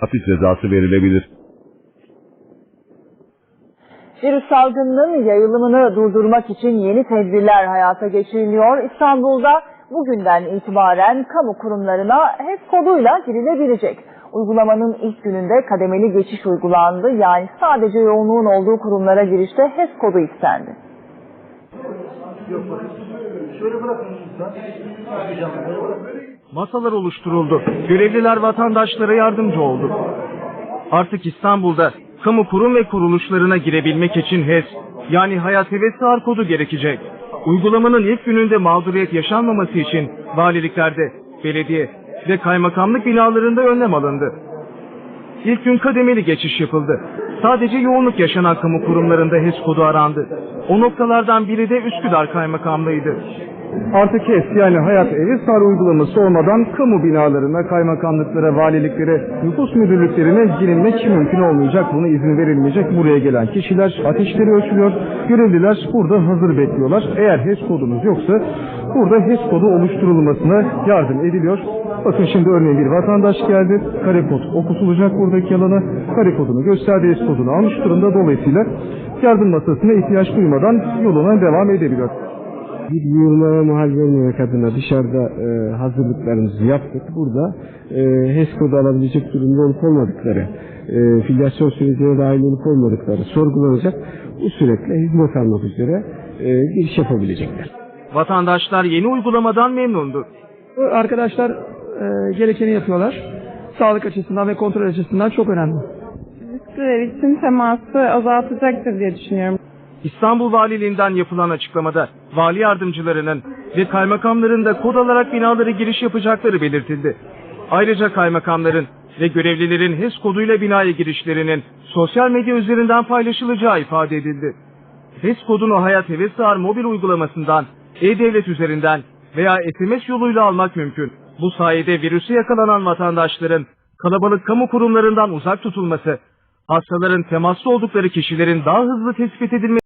hapis cezası verilebilir. Virüs salgınının yayılımını durdurmak için yeni tedbirler hayata geçiriliyor. İstanbul'da bugünden itibaren kamu kurumlarına HES koduyla girilebilecek. Uygulamanın ilk gününde kademeli geçiş uygulandı. Yani sadece yoğunluğun olduğu kurumlara girişte HES kodu istendi. Masalar oluşturuldu. Görevliler vatandaşlara yardımcı oldu. Artık İstanbul'da kamu kurum ve kuruluşlarına girebilmek için HES yani Hayat Heves Sağır kodu gerekecek. Uygulamanın ilk gününde mağduriyet yaşanmaması için valiliklerde, belediye ve kaymakamlık binalarında önlem alındı. İlk gün kademeli geçiş yapıldı. Sadece yoğunluk yaşanan kamu kurumlarında HES kodu arandı. O noktalardan biri de Üsküdar Kaymakamlığıydı. Artık HES yani Hayat Evi Sar uygulaması olmadan kamu binalarına, kaymakamlıklara, valiliklere, nüfus müdürlüklerine girilmek mümkün olmayacak. Buna izin verilmeyecek. Buraya gelen kişiler ateşleri ölçülüyor. Görevliler burada hazır bekliyorlar. Eğer HES kodunuz yoksa burada HES kodu oluşturulmasına yardım ediliyor. Bakın şimdi örneğin bir vatandaş geldi. Kare kod okutulacak buradaki alana. Kare kodunu gösterdi. HES kodunu almış durumda. Dolayısıyla yardım masasına ihtiyaç duymadan yoluna devam edebiliyor bir yığılmaya mahal vermemek adına dışarıda e, hazırlıklarımızı yaptık. Burada e, HES kodu alabilecek durumda olup olmadıkları, e, filyasyon sürecine dahil olup olmadıkları sorgulanacak. Bu süreçle hizmet almak üzere e, giriş yapabilecekler. Vatandaşlar yeni uygulamadan memnundu. Arkadaşlar e, gerekeni yapıyorlar. Sağlık açısından ve kontrol açısından çok önemli. riskli teması azaltacaktır diye düşünüyorum. İstanbul Valiliğinden yapılan açıklamada vali yardımcılarının ve kaymakamların da kod alarak binalara giriş yapacakları belirtildi. Ayrıca kaymakamların ve görevlilerin HES koduyla binaya girişlerinin sosyal medya üzerinden paylaşılacağı ifade edildi. HES kodunu Hayat Heves Sağır mobil uygulamasından, e-devlet üzerinden veya SMS yoluyla almak mümkün. Bu sayede virüse yakalanan vatandaşların kalabalık kamu kurumlarından uzak tutulması, hastaların temaslı oldukları kişilerin daha hızlı tespit edilmesi